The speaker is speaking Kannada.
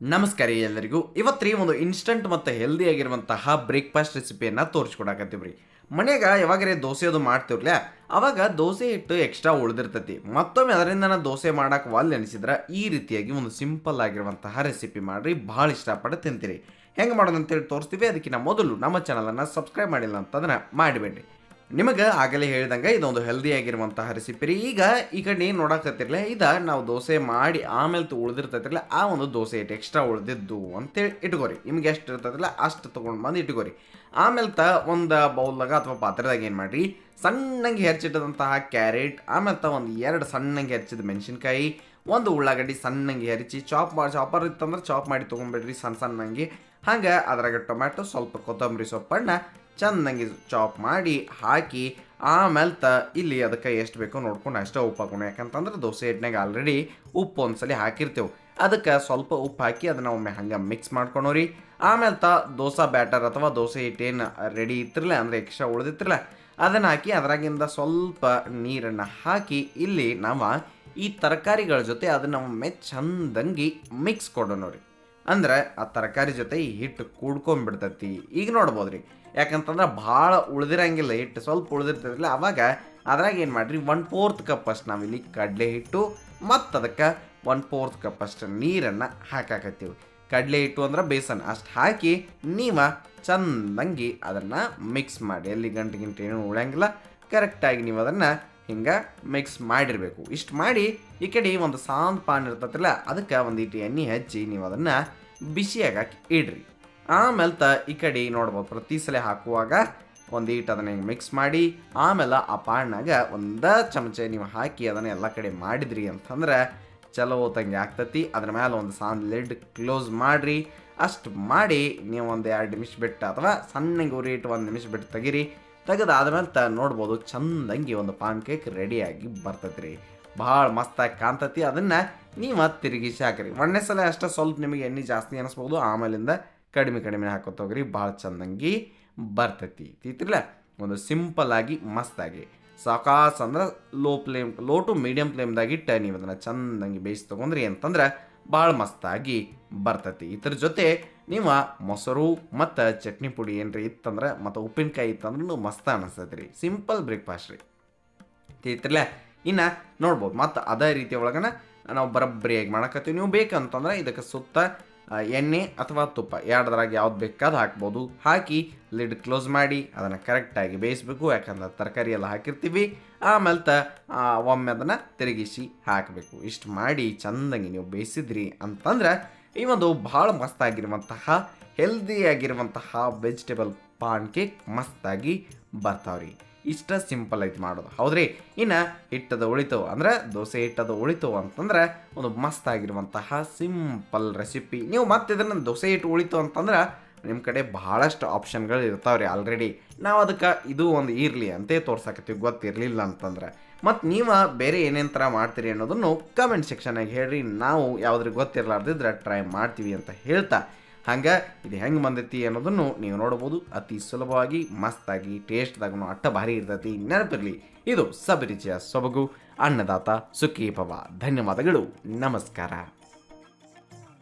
ನಮಸ್ಕಾರ ಎಲ್ಲರಿಗೂ. ಇವತ್ತು ರೀ ಒಂದು ಇನ್ಸ್ಟಂಟ್ ಮತ್ತು ಹೆಲ್ದಿ ಆಗಿರುವಂತಹ ಬ್ರೇಕ್ಫಾಸ್ಟ್ ರೆಸಿಪಿಯನ್ನು ತೋರಿಸ್ಕೊಡಕತ್ತೀವಿ ರೀ ಮನ್ಯಾಗ ಯಾವಾಗರೇ ದೋಸೆ ಅದು ಮಾಡ್ತೀವ್ರಲ್ಲ ಅವಾಗ ದೋಸೆ ಹಿಟ್ಟು ಎಕ್ಸ್ಟ್ರಾ ಉಳಿದಿರ್ತೈತಿ. ಮತ್ತೊಮ್ಮೆ ಅದರಿಂದ ನಾನು ದೋಸೆ ಮಾಡಕ್ಕೆ ವಾಲ್ ಎನಿಸಿದ್ರೆ ಈ ರೀತಿಯಾಗಿ ಒಂದು ಸಿಂಪಲ್ ಆಗಿರುವಂತಹ ರೆಸಿಪಿ ಮಾಡಿರಿ, ಭಾಳ ಇಷ್ಟಪಟ್ಟು ತಿಂತೀರಿ. ಹೆಂಗೆ ಮಾಡೋದು ಅಂತೇಳಿ ತೋರಿಸ್ತೀವಿ. ಅದಕ್ಕಿಂತ ಮೊದಲು ನಮ್ಮ ಚಾನಲನ್ನು ಸಬ್ಸ್ಕ್ರೈಬ್ ಮಾಡಿಲ್ಲ ಅಂತಂದ್ರೆ ಮಾಡಿಬೇಡ್ರಿ. ನಿಮಗೆ ಆಗಲೇ ಹೇಳಿದಂಗೆ ಇದೊಂದು ಹೆಲ್ದಿ ಆಗಿರುವಂತಹ ರೆಸಿಪಿ ರೀ. ಈಗ ಈ ಕಡೆ ಏನು ನೋಡಕತ್ತಿರಲ್ಲ ಇದ ನಾವು ದೋಸೆ ಮಾಡಿ ಆಮೇಲೆ ಉಳಿದಿರ್ತೈತಿರಲ್ಲ, ಆ ಒಂದು ದೋಸೆ ಇಟ್ಟು ಎಕ್ಸ್ಟ್ರಾ ಉಳಿದಿದ್ದು ಅಂತೇಳಿ ಇಟ್ಕೋರಿ. ನಿಮ್ಗೆ ಎಷ್ಟು ಇರ್ತೈತಿಲ್ಲ ಅಷ್ಟು ತೊಗೊಂಡು ಬಂದು ಇಟ್ಕೋರಿ. ಆಮೇಲೆ ತ ಒಂದು ಬೌಲ್ದಾಗ ಅಥವಾ ಪಾತ್ರೆದಾಗ ಏನು ಮಾಡಿರಿ? ಸಣ್ಣಗೆ ಹೆರ್ಚಿಟ್ಟದಂತಹ ಕ್ಯಾರೆಟ್ ಆಮೇಲೆ ತ ಒಂದು ಎರಡು ಸಣ್ಣಂಗೆ ಹೆರ್ಚಿದ ಮೆಣಸಿನ್ಕಾಯಿ, ಒಂದು ಉಳ್ಳಾಗಡ್ಡಿ ಸಣ್ಣಂಗೆ ಹೆರಿಚಿ, ಚಾಪ್ ಮಾಡಿ ಚಾಪರ್ ಇತ್ತಂದ್ರೆ ಚಾಪ್ ಮಾಡಿ ತೊಗೊಂಬಿಡ್ರಿ ಸಣ್ಣ ಸಣ್ಣಂಗೆ. ಹಂಗೆ ಅದ್ರಾಗ ಟೊಮ್ಯಾಟೊ ಸ್ವಲ್ಪ ಕೊತ್ತಂಬರಿ ಸೊಪ್ಪನ್ನು ಚೆನ್ನಾಗಿ ಚಾಪ್ ಮಾಡಿ ಹಾಕಿ ಆಮೇಲೆ ತ ಇಲ್ಲಿ ಅದಕ್ಕೆ ಎಷ್ಟು ಬೇಕೋ ನೋಡ್ಕೊಂಡು ಅಷ್ಟೇ ಉಪ್ಪು ಹಾಕೋಣ ಯಾಕಂತಂದ್ರೆ ದೋಸೆ ಹಿಟ್ನಾಗ ಆಲ್ರೆಡಿ ಉಪ್ಪು ಒಂದ್ಸಲಿ ಹಾಕಿರ್ತೇವೆ. ಅದಕ್ಕೆ ಸ್ವಲ್ಪ ಉಪ್ಪು ಹಾಕಿ ಅದನ್ನ ಒಮ್ಮೆ ಹಂಗೆ ಮಿಕ್ಸ್ ಮಾಡ್ಕೊಳೋರಿ ಆಮೇಲೆ ತ ದೋಸೆ ಬ್ಯಾಟರ್ ಅಥವಾ ದೋಸೆ ಹಿಟ್ಟೇನು ರೆಡಿ ಇತ್ತಿರಲ್ಲ ಅಂದರೆ ಎಕ್ಸ್ಟ್ರಾ ಉಳಿದಿತ್ತಿರಲ್ಲ ಅದನ್ನು ಹಾಕಿ ಅದರಾಗಿಂದ ಸ್ವಲ್ಪ ನೀರನ್ನು ಹಾಕಿ ಇಲ್ಲಿ ನಾವು ಈ ತರಕಾರಿಗಳ ಜೊತೆ ಅದನ್ನು ಒಮ್ಮೆ ಚಂದಂಗಿ ಮಿಕ್ಸ್ ಕೊಡೋಣ ರೀ. ಅಂದ್ರೆ ಆ ತರಕಾರಿ ಜೊತೆ ಈ ಹಿಟ್ಟು ಕೂಡ್ಕೊಂಡ್ಬಿಡ್ತೈತಿ. ಈಗ ನೋಡ್ಬೋದು ರೀ ಯಾಕಂತಂದ್ರೆ ಭಾಳ ಉಳ್ದಿರಂಗಿಲ್ಲ ಹಿಟ್ಟು, ಸ್ವಲ್ಪ ಉಳ್ದಿರ್ತೈತಿಲ್ಲ ಅವಾಗ ಅದ್ರಾಗ ಏನು ಮಾಡಿರಿ ಒನ್ ಫೋರ್ತ್ ಕಪ್ ಅಷ್ಟು ನಾವಿಲ್ಲಿ ಕಡಲೆ ಹಿಟ್ಟು ಮತ್ತು ಅದಕ್ಕೆ ಒನ್ ಫೋರ್ತ್ ಕಪ್ ಅಷ್ಟು ನೀರನ್ನು ಹಾಕಾಕತ್ತೀವಿ ಕಡಲೆ ಹಿಟ್ಟು ಅಂದ್ರೆ ಬೇಸನ್. ಅಷ್ಟು ಹಾಕಿ ನೀವು ಚಂದಂಗಿ ಅದನ್ನು ಮಿಕ್ಸ್ ಮಾಡಿ. ಎಲ್ಲಿ ಗಂಟೆ ಗಿಂಟೆ ಏನು ಉಳಂಗಿಲ್ಲ ಕರೆಕ್ಟಾಗಿ ನೀವು ಅದನ್ನು ಹಿಂಗೆ ಮಿಕ್ಸ್ ಮಾಡಿರಬೇಕು. ಇಷ್ಟು ಮಾಡಿ ಈ ಕಡೆ ಒಂದು ಸಾಂದ್ ಪಾನ್ ಇರ್ತೈತಿಲ್ಲ ಅದಕ್ಕೆ ಒಂದು ಇಟ್ಟು ಎಣ್ಣೆ ಹಚ್ಚಿ ನೀವು ಅದನ್ನು ಬಿಸಿಯಾಗಿ ಹಾಕಿ ಇಡ್ರಿ. ಆಮೇಲೆ ತ ಈ ಕಡೆ ನೋಡ್ಬೋದು, ಪ್ರತಿ ಸಲ ಹಾಕುವಾಗ ಒಂದು ಈಟ್ ಅದನ್ನ ಹಿಂಗೆ ಮಿಕ್ಸ್ ಮಾಡಿ, ಆಮೇಲೆ ಆ ಪಾಣ್ಣಾಗ ಒಂದು ಚಮಚ ನೀವು ಹಾಕಿ ಅದನ್ನು ಎಲ್ಲ ಕಡೆ ಮಾಡಿದ್ರಿ ಅಂತಂದ್ರೆ ಚಲೋ ತಂಗೆ ಆಗ್ತತಿ. ಅದ್ರ ಮೇಲೆ ಒಂದು ಸಣ್ಣ ಲಿಡ್ ಕ್ಲೋಸ್ ಮಾಡಿರಿ. ಅಷ್ಟು ಮಾಡಿ ನೀವು ಒಂದು ಎರಡು ನಿಮಿಷ ಬಿಟ್ಟು ಅಥವಾ ಸಣ್ಣಗೆ ಉರಿ ಇಟ್ಟು ಒಂದು ನಿಮಿಷ ಬಿಟ್ಟು ತೆಗಿರಿ. ತೆಗೆದಾದ್ಮೇಲೆ ತ ನೋಡ್ಬೋದು ಚಂದಂಗಿ ಒಂದು ಪಾನ್ ಕೇಕ್ ರೆಡಿಯಾಗಿ ಬರ್ತೈತಿ ರೀ ಭಾಳ ಮಸ್ತಾಗಿ ಕಾಣ್ತತಿ. ಅದನ್ನು ನೀವು ತಿರುಗಿಸಿ ಹಾಕಿರಿ. ಒಂದನೇ ಸಲ ಅಷ್ಟೇ ಸ್ವಲ್ಪ ನಿಮಗೆ ಎಣ್ಣೆ ಜಾಸ್ತಿ ಅನಿಸ್ಬೋದು. ಆಮೇಲಿಂದ ಕಡಿಮೆ ಕಡಿಮೆ ಹಾಕೋತೋಗ್ರಿ ಭಾಳ ಚಂದಂಗಿ ಬರ್ತತಿ. ತಿತ್ತಿರಲ್ಲ ಒಂದು ಸಿಂಪಲ್ ಆಗಿ ಮಸ್ತಾಗಿ. ಸಾಕಾಸ್ ಅಂದ್ರೆ low flame low to medium ಫ್ಲೇಮ್ದಾಗ ಇಟ್ಟ ನೀವು ಅದನ್ನು ಚಂದಂಗಿ ಬೇಯಿಸಿ ತೊಗೊಂಡ್ರಿ ಅಂತಂದ್ರೆ ಭಾಳ ಮಸ್ತಾಗಿ ಬರ್ತೈತಿ. ಇದ್ರ ಜೊತೆ ನೀವು ಮೊಸರು ಮತ್ತು ಚಟ್ನಿ ಪುಡಿ ಏನ್ರಿ ಇತ್ತಂದ್ರೆ ಮತ್ತು ಉಪ್ಪಿನಕಾಯಿ ಇತ್ತಂದ್ರೂ ಮಸ್ತ ಅನಿಸ್ತೈತಿ ರೀ ಸಿಂಪಲ್ ಬ್ರೇಕ್ಫಾಸ್ಟ್ ರೀ. ತಿತ್ತಿರಲ್ಲ ಇನ್ನು ನೋಡ್ಬೋದು. ಮತ್ತು ಅದೇ ರೀತಿ ಒಳಗನ ನಾವು ಬರಬ್ಬರಿಯಾಗಿ ಮಾಡಕತ್ತೀವಿ. ನೀವು ಬೇಕಂತಂದ್ರೆ ಇದಕ್ಕೆ ಸುತ್ತ ಎಣ್ಣೆ ಅಥವಾ ತುಪ್ಪ, ಎರಡದ್ರಾಗ ಯಾವ್ದು ಬೇಕಾದ ಹಾಕ್ಬೋದು. ಹಾಕಿ ಲಿಡ್ ಕ್ಲೋಸ್ ಮಾಡಿ, ಅದನ್ನು ಕರೆಕ್ಟಾಗಿ ಬೇಯಿಸ್ಬೇಕು, ಯಾಕಂದ್ರೆ ತರಕಾರಿ ಎಲ್ಲ ಹಾಕಿರ್ತೀವಿ. ಆಮೇಲೆ ತ ಒಮ್ಮೆ ಅದನ್ನು ತಿರುಗಿಸಿ ಹಾಕಬೇಕು. ಇಷ್ಟು ಮಾಡಿ ಚಂದಂಗಿ ನೀವು ಬೇಯಿಸಿದ್ರಿ ಅಂತಂದ್ರೆ, ಈ ಒಂದು ಭಾಳ ಮಸ್ತಾಗಿರುವಂತಹ ಹೆಲ್ದಿ ಆಗಿರುವಂತಹ ವೆಜಿಟೇಬಲ್ ಪಾನ್ ಕೇಕ್ ಮಸ್ತಾಗಿ ಬರ್ತಾವ್ರಿ. ಇಷ್ಟ ಸಿಂಪಲ್ ಐತಿ ಮಾಡೋದು. ಹೌದ್ರಿ? ಇನ್ನು ಹಿಟ್ಟದ ಉಳಿತು ಅಂದ್ರೆ ದೋಸೆ ಹಿಟ್ಟದ ಉಳಿತು ಅಂತಂದ್ರೆ ಒಂದು ಮಸ್ತ್ ಆಗಿರುವಂತಹ ಸಿಂಪಲ್ ರೆಸಿಪಿ. ನೀವು ಮತ್ತೆ ಇದನ್ನು ದೋಸೆ ಹಿಟ್ಟು ಉಳಿತು ಅಂತಂದ್ರೆ ನಿಮ್ಮ ಕಡೆ ಭಾಳಷ್ಟು ಆಪ್ಷನ್ಗಳು ಇರ್ತಾವ್ರಿ ಆಲ್ರೆಡಿ. ನಾವು ಅದಕ್ಕೆ ಇದು ಒಂದು ಇರಲಿ ಅಂತೇ ತೋರ್ಸಕತ್ತೀವಿ. ಗೊತ್ತಿರಲಿಲ್ಲ ಅಂತಂದ್ರೆ. ಮತ್ತು ನೀವು ಬೇರೆ ಏನೇನು ಥರ ಮಾಡ್ತೀರಿ ಅನ್ನೋದನ್ನು ಕಮೆಂಟ್ ಸೆಕ್ಷನಾಗಿ ಹೇಳ್ರಿ. ನಾವು ಯಾವ್ದ್ರಿಗೆ ಗೊತ್ತಿರಲಾರ್ದಿದ್ರೆ ಟ್ರೈ ಮಾಡ್ತೀವಿ ಅಂತ ಹೇಳ್ತಾ ಹಂಗೆ ಇದು ಹೆಂಗೆ ಬಂದೈತಿ ಅನ್ನೋದನ್ನು ನೀವು ನೋಡ್ಬೋದು ಅತಿ ಸುಲಭವಾಗಿ, ಮಸ್ತಾಗಿ ಟೇಸ್ಟ್ದಾಗೂ ಅಟ್ಟ ಭಾರಿ ಇರ್ತೈತಿ. ನೆನಪಿರಲಿ, ಇದು ಸಬರಿಚಿಯ ಸೊಬಗು, ಅನ್ನದಾತ ಸುಖಿ ಪವ ಧನ್ಯವಾದಗಳು. ನಮಸ್ಕಾರ.